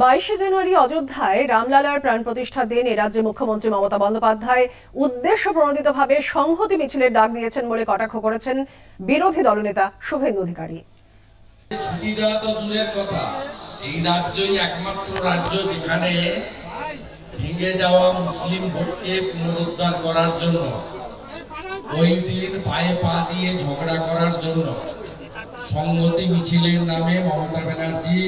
বাইশে জানুয়ারি অযোধ্যায় রামলালার প্রাণ প্রতিষ্ঠার দিন এ রাজ্যে মুখ্যমন্ত্রী মমতা বন্দ্যোপাধ্যায় উদ্দেশ্য প্রণোদিতভাবে সংহতি মিছিলের ডাক দিয়েছেন বলে কটাক্ষ করেছেন বিরোধী দলনেতা শুভেন্দু অধিকারী। এই রাজ্যই একমাত্র রাজ্য যেখানে ভেঙে যাওয়া মুসলিম ভোটকে পুনরুদ্ধার করার জন্য, ওই দিন পায়ে পা দিয়ে ঝগড়া করার জন্য সংগতি মিছিলের নামে মমতা ব্যানার্জি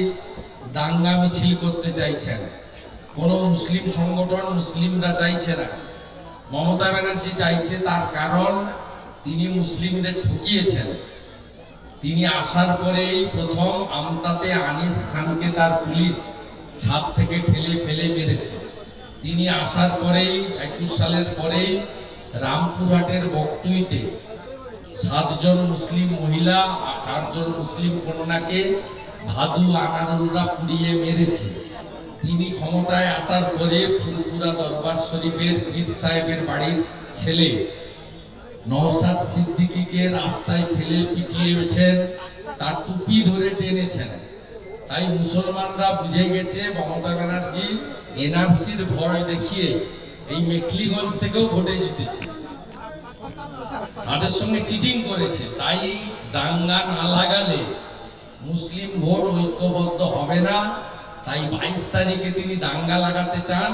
দাঙ্গা মিছিল করতে চাইছেন কোন মুসলিম সংগঠন মুসলিমরা চাইছে না। মমতা ব্যানার্জি চাইছে তার কারণ তিনি মুসলিমদের ঠকিয়েছেন। তিনি আসার পরেই প্রথম আমতাতে আনিস খানকে তার পুলিশ ছাদ থেকে ঠেলে ফেলে মেরেছে। তিনি আসার পরেই, একুশ সালের পরেই রামপুরহাটের বকটুইতে সাতজন মুসলিম মহিলা আর চারজন মুসলিম কন্যাকে ভাদু আনারুলরা পুড়িয়ে মেরেছে। তিনি ক্ষমতায় আসার পরে ফুলপুরা দরবার শরীফের পীর সাহেবের বাড়ির ছেলে নওশাদ সিদ্দিকীকে রাস্তায় ফেলে পিটিয়েছেন তার টুপি ধরে টেনেছেন তাই মুসলমানরা বুঝে গেছে, মমতা ব্যানার্জি এনআরসির ভয় দেখিয়ে এই মেখলিগঞ্জ থেকেও ভোটে জিতেছে। তাদের সঙ্গে চিটিং করেছে, তাই দাঙ্গা না লাগালে মুসলিম ভোট ঐক্যবদ্ধ হবে না। তাই বাইশ তারিখে তিনি দাঙ্গা লাগাতে চান।